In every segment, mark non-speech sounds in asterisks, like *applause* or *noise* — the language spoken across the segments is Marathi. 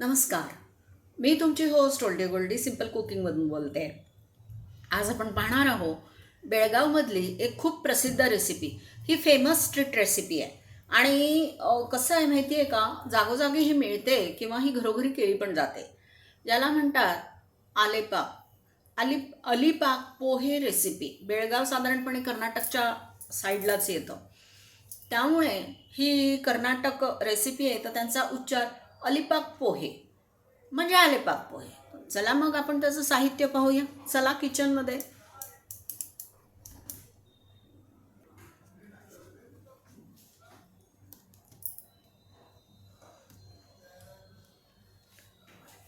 नमस्कार. मी तुमची होस्ट ओल्डी गोल्डी सिंपल कुकिंगमधून बोलते. आज आपण पाहणार आहोत बेळगावमधली एक खूप प्रसिद्ध रेसिपी ही फेमस स्ट्रीट रेसिपी आहे. आणि कसं आहे माहिती आहे का? जागोजागी ही मिळते किंवा ही घरोघरी केळी पण जाते. ज्याला म्हणतात आलेपाक. अली अलिपाक पोहे रेसिपी बेळगाव साधारणपणे कर्नाटकच्या साईडलाच येतं. त्यामुळे ही कर्नाटक रेसिपी आहे तर त्यांचा उच्चार अलिपाक पोहे. म्हणजे आलेपाक पोहे. चला मग आपण त्याचं साहित्य पाहूया. चला किचनमध्ये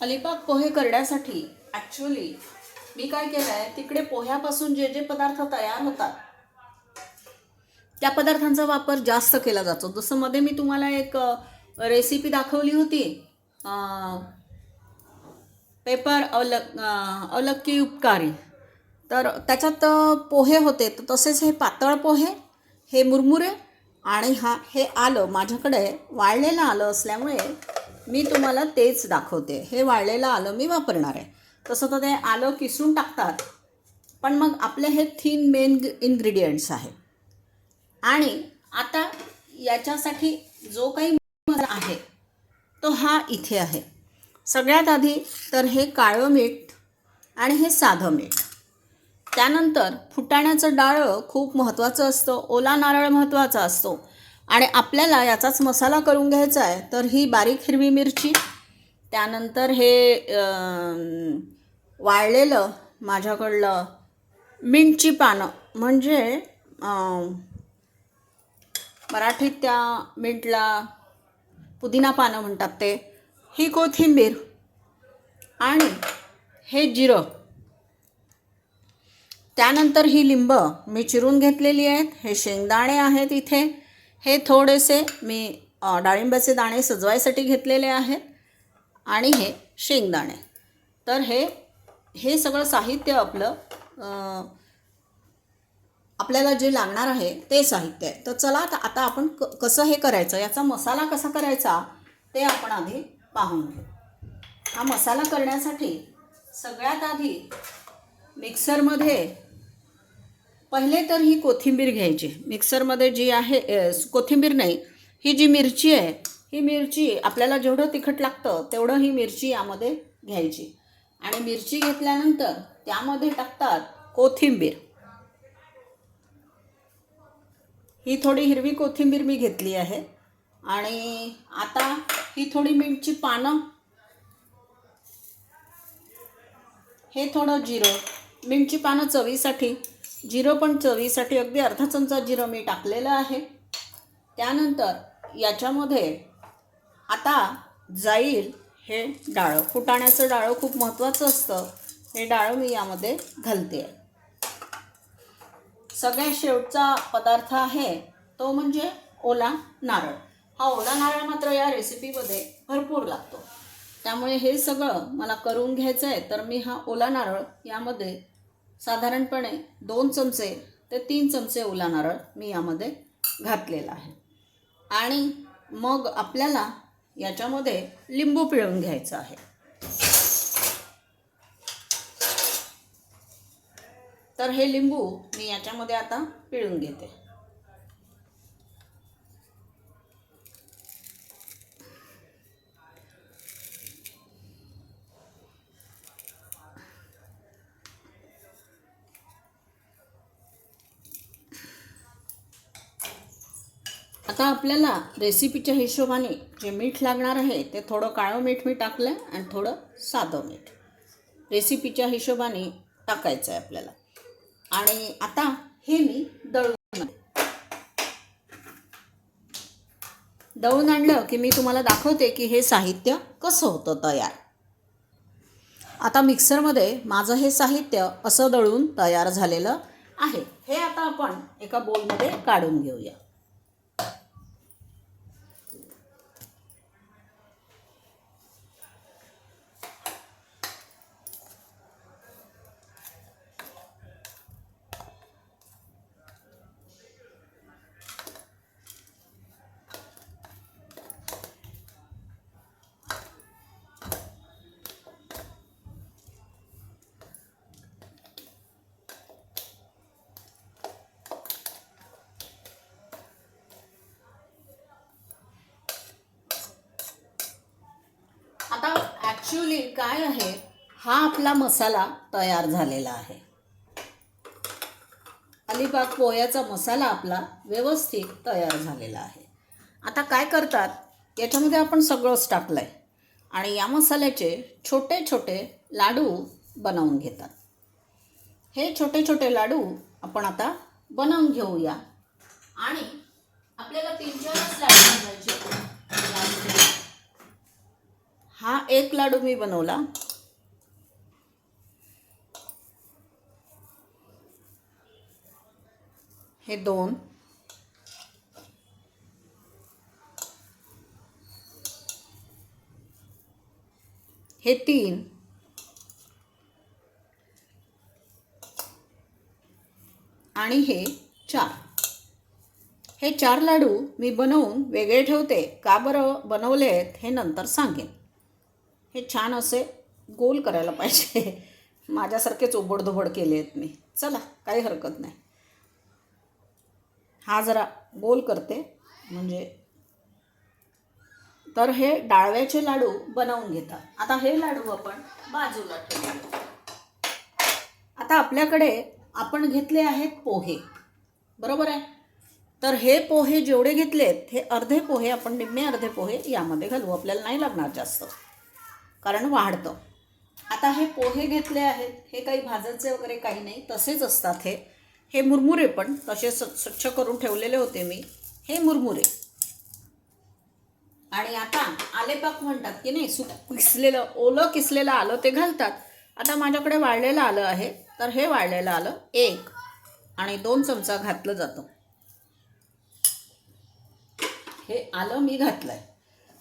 अलिपाक पोहे करण्यासाठी ॲक्च्युली मी काय केलं आहे तिकडे पोह्यापासून जे जे पदार्थ तयार होतात त्या पदार्थांचा वापर जास्त केला जातो. जसं मध्ये मी तुम्हाला एक रेसिपी दाखवली होती. पेपर अवलक अवलक्की उपकारी. तर त्याच्यात पोहे होते. तर तसेच हे पातळ पोहे हे मुरमुरे आणि हा हे आलं माझ्याकडे वाळलेलं आलं असल्यामुळे मी तुम्हाला तेच दाखवते. हे वाळलेलं आलं मी वापरणार आहे. तसं तर ते आलं किसून टाकतात. पण मग आपले हे थीन मेन इन्ग्रेडियंट्स आहे आणि आता याच्यासाठी जो काही तो हा इथे आहे. सगळ्यात आधी तर हे काळं मीठ आणि हे साधं मीठ. त्यानंतर फुटाण्याचं डाळं खूप महत्त्वाचं असतं ओला नारळ महत्त्वाचा असतो. आणि आपल्याला याचाच मसाला करून घ्यायचा आहे तर ही बारीक हिरवी मिरची त्यानंतर हे वाळलेलं माझ्याकडलं मिंटची पानं. म्हणजे मराठीत त्या मिंटला पुदिना पानं म्हणतात ते. ही कोथिंबीर आणि हे जिरं. त्यानंतर ही लिंब मी चिरून घेतलेली आहेत. हे शेंगदाणे आहेत इथे. हे थोडेसे मी डाळिंबाचे दाणे सजवायसाठी घेतलेले आहेत. आणि हे शेंगदाणे. तर हे हे सगळं साहित्य आपलं आपल्याला जे लागणार आहे ते साहित्य आहे. तर चला आता आता आपण क कसं हे करायचं याचा मसाला कसा करायचा ते आपण आधी पाहून घेऊ. हा मसाला करण्यासाठी सगळ्यात आधी मिक्सरमध्ये पहिले तर ही कोथिंबीर घ्यायची. मिक्सरमध्ये जी आहे कोथिंबीर नाही ही जी मिरची आहे ही मिरची आपल्याला जेवढं तिखट लागतं तेवढं ही मिरची यामध्ये घ्यायची. आणि मिरची घेतल्यानंतर त्यामध्ये टाकतात कोथिंबीर. ही थोडी हिरवी कोथिंबीर मी घेतली आहे. आणि आता ही थोडी मिरची पानं. हे थोडं जिरं. मिरची पानं चवीसाठी जिरं पण चवीसाठी अगदी अर्धा चमचा जिरं मी टाकलेलं आहे. त्यानंतर याच्यामध्ये आता जाईल हे डाळं. फुटाण्याचं डाळं खूप महत्त्वाचं असतं. हे डाळं मी यामध्ये घालते. आहे सगळ्यात शेवटचा पदार्थ आहे तो म्हणजे ओला नारळ. हा ओला नारळ मात्र या रेसिपीमध्ये भरपूर लागतो. त्यामुळे हे सगळं मला करून घ्यायचं आहे तर मी हा ओला नारळ यामध्ये साधारणपणे दोन चमचे ते तीन चमचे ओला नारळ मी यामध्ये घातलेला आहे. आणि मग आपल्याला याच्यामध्ये लिंबू पिळून घ्यायचं आहे. तर हे लिंबू मी याच्यामध्ये आता पिळून घेते. आता आपल्याला रेसिपीच्या हिशोबाने जे मीठ लागणार आहे ते थोडं काळं मीठ मी टाकलं आहे आणि थोडं साधं मीठ. रेसिपीच्या हिशोबाने टाकायचं आहे आपल्याला. आणि आता हे मी दळून दळून आणलं की मी तुम्हाला दाखवते की हे साहित्य कसं होतं तयार. आता मिक्सरमध्ये माझं हे साहित्य असं दळून तयार झालेलं आहे. हे आता आपण एका बोलमध्ये काढून घेऊया. ॲक्च्युली काय आहे? हा आपला मसाला तयार झालेला आहे. अलिबाग पोह्याचा मसाला आपला व्यवस्थित तयार झालेला आहे. आता काय करतात? याच्यामध्ये आपण सगळंच टाकलं आहे आणि या मसाल्याचे छोटे छोटे लाडू बनवून घेतात. हे छोटे छोटे लाडू आपण आता बनवून घेऊया. आणि आपल्याला तीन चारच लाडू बनवायचे हा एक लाडू मी बनवला. हे दोन. हे तीन. आणि हे चार. हे चार लाडू मी बनवून वेगळे ठेवते. का बरं बनवले आहेत हे नंतर सांगेन. हे छान असे गोल करायला पाहिजे. *laughs* माझ्यासारखेच ओबडधोबड केले आहेत मी. चला काही हरकत नाही. हा जरा गोल करते. म्हणजे तर हे डाळव्याचे लाडू बनवून घेतात. आता हे लाडू आपण बाजूला ठेवू आता आपल्याकडे आपण घेतले आहेत पोहे. बरोबर आहे? तर हे पोहे जेवढे घेतलेत हे अर्धे पोहे आपण निम्मे अर्धे पोहे यामध्ये घालू. आपल्याला नाही लागणार जास्त. कारण वाढतं. आता हे पोहे घेतले आहेत हे काही भाजायचे वगैरे काही नाही तसेच असतात हे. हे मुरमुरे पण तसे स्वच्छ करून ठेवलेले होते मी. हे मुरमुरे. आणि आता आलेपाक म्हणतात की नाही सुक किसलेलं ओलं किसलेलं आलं ते घालतात. आता माझ्याकडे वाळलेलं आलं आहे तर हे वाळलेलं आलं एक. आणि दोन चमचा घातलं जातं. हे आलं मी घातलं आहे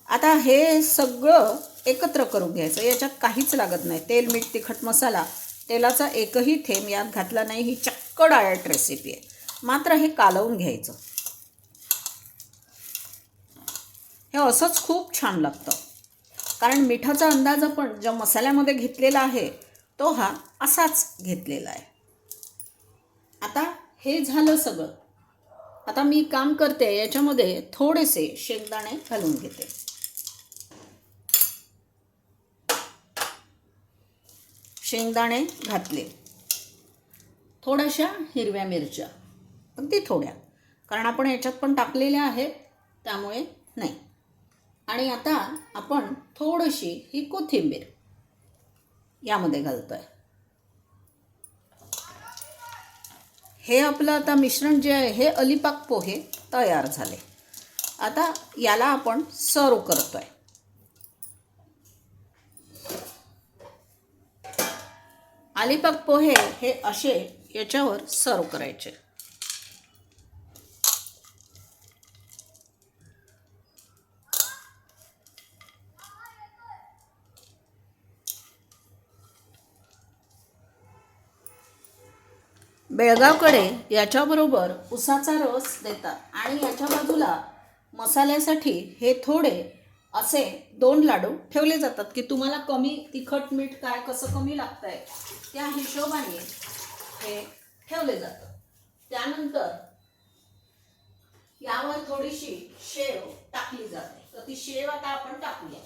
आता हे सगळं एकत्र करून घ्यायचं. याच्यात काहीच लागत नाही. तेल मीठ तिखट मसाला तेलाचा एकही थेंब यात घातला नाही. ही चक्क डायट रेसिपी आहे. मात्र हे कालवून घ्यायचं. हे असंच खूप छान लागतं. कारण मिठाचा अंदाज आपण ज्या मसाल्यामध्ये घेतलेला आहे तो हा असाच घेतलेला आहे. आता हे झालं सगळं. आता मी काम करते. याच्यामध्ये थोडेसे शेंगदाणे घालून घेते. शेंगदाणे घातले. थोड्याशा हिरव्या मिरच्या. अगदी थोड्या. कारण आपण याच्यात पण टाकलेल्या आहेत त्यामुळे नाही. आणि आता आपण थोडीशी ही कोथिंबीर यामध्ये घालतो आहे हे आपलं आता मिश्रण जे आहे हे अलिपाक पोहे तयार झाले. आता याला आपण सर्व करतो आहे अलिबाग पोहे हे असे याच्यावर सर्व करायचे. बेळगावकडे याच्याबरोबर उसाचा रस देतात आणि याच्या बाजूला मसाल्यासाठी हे थोडे असे दोन लाडू ठेवले जातात की तुम्हाला कमी तिखट मीठ काय कसं कमी लागतं आहे त्या हिशोबाने हे ठेवले जातं त्यानंतर यावर थोडीशी शेव टाकली जाते. तर ती शेव आता आपण टाकूया.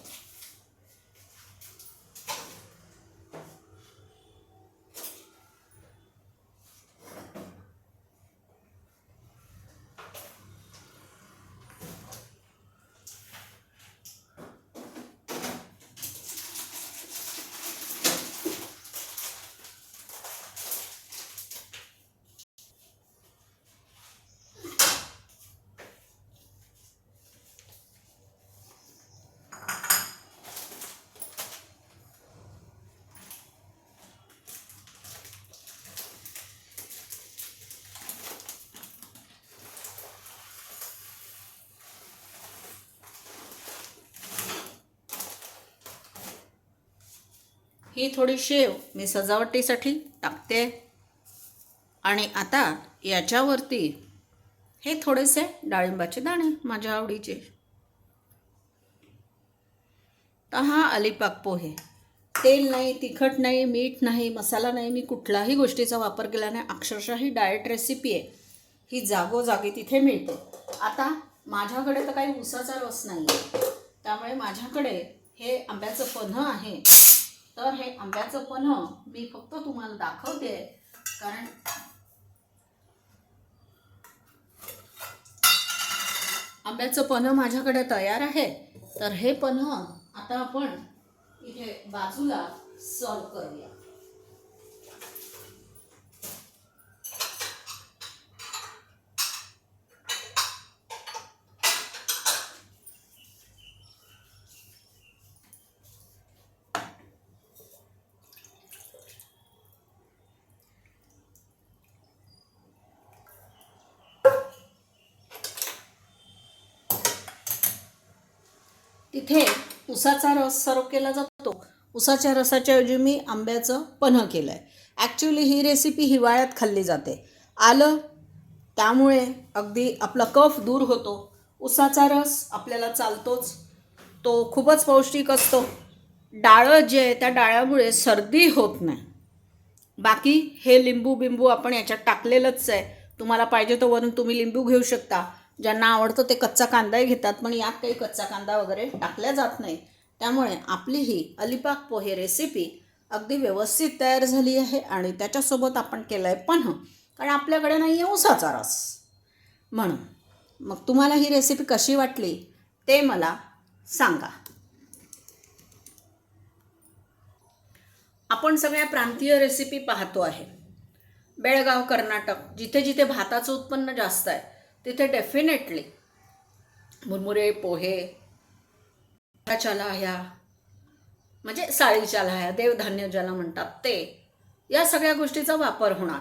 ही थोडी शेव मी सजावटीसाठी टाकते. आणि आता याच्यावरती हे थोडेसे डाळिंबाचे दाणे माझ्या आवडीचे. तर हा अलिपाक पोहे. तेल नाही तिखट नाही मीठ नाही मसाला नाही मी कुठलाही गोष्टीचा वापर केला नाही. अक्षरशः ही डाएट रेसिपी आहे. ही जागोजागी तिथे मिळते. आता माझ्याकडे तर काही उसाचा रस नाही आहे त्यामुळे माझ्याकडे हे आंब्याचं पन्ह आहे. तर हे आंब्याचं पन्ह मी फक्त तुम्हाला दाखवते. कारण आंब्याचं पन्ह माझ्याकडे तयार आहे. तर हे पन्ह आता आपण इथे बाजूला सॉल्व करूया. तिथे उसाचा रस सर्व केला जातो. उसाच्या रसाच्या ऐवजी मी आंब्याचं पन्ह केलं आहे ॲक्च्युली ही रेसिपी हिवाळ्यात खाल्ली जाते. आलं त्यामुळे अगदी आपला कफ दूर होतो. उसाचा रस आपल्याला चालतोच. तो खूपच पौष्टिक असतो. डाळं जे आहे त्या डाळ्यामुळे सर्दी होत नाही. बाकी हे लिंबू बिंबू आपण याच्यात टाकलेलंच आहे. तुम्हाला पाहिजे तर वरून तुम्ही लिंबू घेऊ शकता. ज्यांना आवडतं ते कच्चा कांदाही घेतात पण यात काही कच्चा कांदा वगैरे टाकल्या जात नाही. त्यामुळे आपली ही अलिपाक पोहे रेसिपी अगदी व्यवस्थित तयार झाली आहे आणि त्याच्यासोबत आपण केलं आहे पण कारण आपल्याकडे नाही आहे उसाचा रस. म्हणून मग तुम्हाला ही रेसिपी कशी वाटली ते मला सांगा. आपण सगळ्या प्रांतीय रेसिपी पाहतो आहे. बेळगाव कर्नाटक जिथे जिथे भाताचं उत्पन्न जास्त आहे तिथे डेफिनेटली मुरमुरे पोहे तांदळाच्या लाह्या म्हणजे साळीच्या लाह्या देवधान्य ज्याला म्हणतात ते या सगळ्या गोष्टीचा वापर होणार.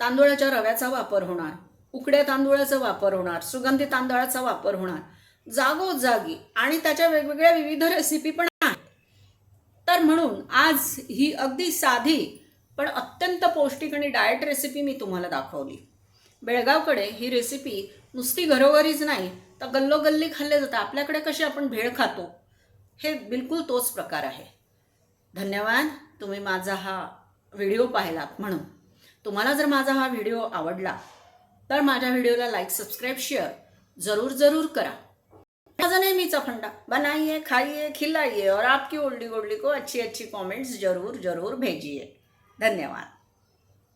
तांदूळाच्या रव्याचा वापर होणार. उकड्या तांदूळाचा वापर होणार. सुगंधी तांदळाचा वापर होणार. जागोजागी आणि त्याच्या वेगवेगळ्या विविध रेसिपी पण आहेत. तर म्हणून आज ही अगदी साधी पण अत्यंत पौष्टिक आणि डाएट रेसिपी मी तुम्हाला दाखवली. बेळगावकडे ही रेसिपी नुसती घरोघरीच नाही तर गल्लोगल्ली खाल्ले जातं आपल्याकडे कशी आपण भेळ खातो? हे बिलकुल तोच प्रकार आहे. धन्यवाद. तुम्ही माझा हा व्हिडिओ पाहिलात म्हणून. तुम्हाला जर माझा हा व्हिडिओ आवडला तर माझ्या व्हिडिओला लाईक सबस्क्राईब शेअर जरूर जरूर करा. माझा नेहमीचा फंडा बनाइए खाइए खिलाइए और आपकी ओल्डी गोल्डी को अच्छी अच्छी कमेंट्स जरूर जरूर भेजिए. धन्यवाद.